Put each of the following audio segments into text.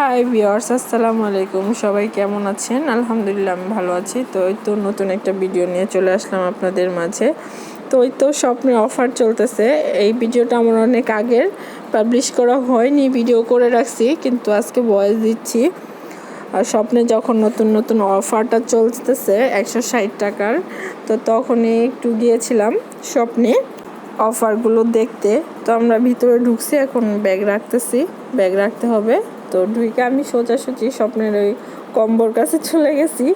High viewers আসসালামু আলাইকুম। সবাই কেমন আছেন? আলহামদুলিল্লাহ, আমি ভালো আছি। তো ওই তো নতুন একটা ভিডিও নিয়ে চলে আসলাম আপনাদের মাঝে। তো ওই তো স্বপ্নে অফার চলতেছে। এই ভিডিওটা আমার অনেক আগের। পাবলিশ করা হয়নি ভিডিও করে রাখছি, কিন্তু আজকে ভয়েস দিচ্ছি। আর স্বপ্নে যখন নতুন নতুন অফারটা চলতেছে, একশো ষাট টাকার, তো তখনই একটু গিয়েছিলাম স্বপ্নে অফারগুলো দেখতে। তো আমরা ভিতরে ঢুকছি, এখন ব্যাগ রাখতেছি। ব্যাগ রাখতে হবে। তো ঢুকে আমি সোজাসুজি স্বপ্নের ওই কম্বোর কাছে চলে গেছি।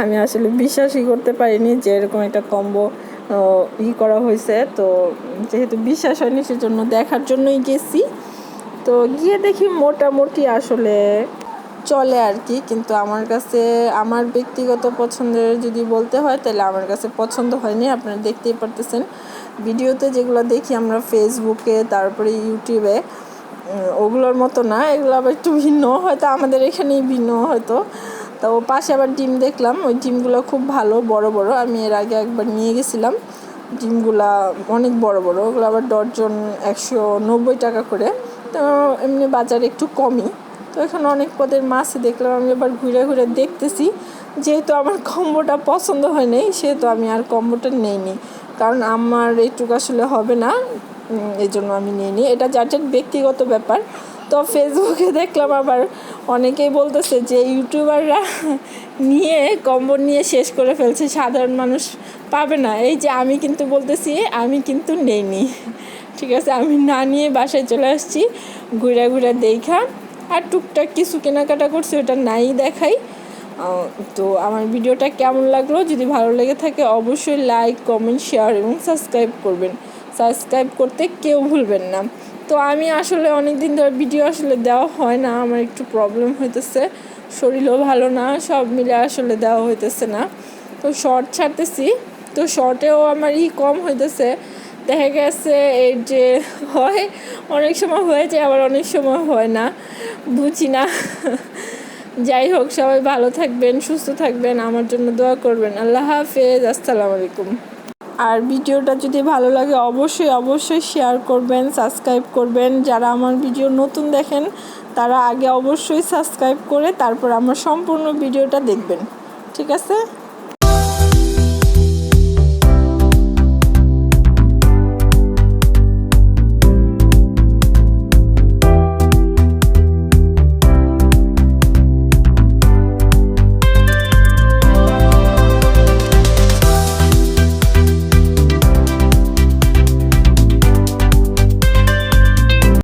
আমি আসলে বিশ্বাসই করতে পারিনি যে এরকম একটা কম্বো ই করা হয়েছে। তো যেহেতু বিশ্বাস হয়নি সেজন্য দেখার জন্যই গেছি। তো গিয়ে দেখি মোটামুটি আসলে চলে আর কি। কিন্তু আমার কাছে, আমার ব্যক্তিগত পছন্দের যদি বলতে হয়, তাহলে আমার কাছে পছন্দ হয়নি। আপনারা দেখতেই পারতেছেন। ভিডিওতে যেগুলো দেখি আমরা ফেসবুকে তারপরে ইউটিউবে ওগুলোর মতো না, এগুলো আবার একটু ভিন্ন, হয়তো আমাদের এখানেই ভিন্ন হয়তো। তো পাশে আবার ডিম দেখলাম, ওই ডিমগুলো খুব ভালো, বড় বড়, আমি এর আগে একবার নিয়ে গেছিলাম। ডিমগুলা অনেক বড় বড়, ওগুলো আবার ডজন একশো নব্বই টাকা করে। তো এমনি বাজারে একটু কমই। তো এখানে অনেক পদের মাছ দেখলাম, আমি এবার ঘুরে ঘুরে দেখতেছি। যেহেতু আমার কম্বোটা পছন্দ হয় নাই, সেহেতু আমি আর কম্বোটা নেইনি। কারণ আমার এইটুকু আসলে হবে না। এই জন্য আমি নিইনি এটা যার যার ব্যক্তিগত ব্যাপার। তো ফেসবুকে দেখলাম আবার অনেকেই বলতেছে যে ইউটিউবাররা নিয়ে কম্বো নিয়ে শেষ করে ফেলছে। সাধারণ মানুষ পাবে না। এই যে আমি কিন্তু বলতেছি, আমি কিন্তু নেইনি। ঠিক আছে, আমি না নিয়ে বাসায় চলে আসছি। ঘুরে ঘুরে দেখা। আর টুকটাক কিছু কেনাকাটা করছি, ওটা নাই দেখাই। তো আমার ভিডিওটা কেমন লাগল? যদি ভালো লেগে থাকে, অবশ্যই লাইক কমেন্ট শেয়ার এবং সাবস্ক্রাইব করবেন। সাবস্ক্রাইব করতে কেউ ভুলবেন না। তো আমি আসলে অনেক দিন ধরে ভিডিও আসলে দেওয়া হয় না, আমার একটু প্রবলেম হইতেছে। শরীরও ভালো না, সব মিলে আসলে দেওয়া হইতেছে না। তো শর্ট ছাড়তেছি, তো শর্টেও আমার ই কম হইতেছে। দেখা গেছে এই যে হয়, অনেক সময় হয়ে যায়, আবার অনেক সময় হয় না। বুঝি না। যাই হোক, সবাই ভালো থাকবেন, সুস্থ থাকবেন, আমার জন্য দোয়া করবেন। আল্লাহ হাফেজ, আসসালামু আলাইকুম। আর ভিডিওটা যদি ভালো লাগে, অবশ্যই অবশ্যই শেয়ার করবেন সাবস্ক্রাইব করবেন। যারা আমার ভিডিও নতুন দেখেন, তারা আগে অবশ্যই সাবস্ক্রাইব করে তারপর আমার সম্পূর্ণ ভিডিওটা দেখবেন। ঠিক আছে?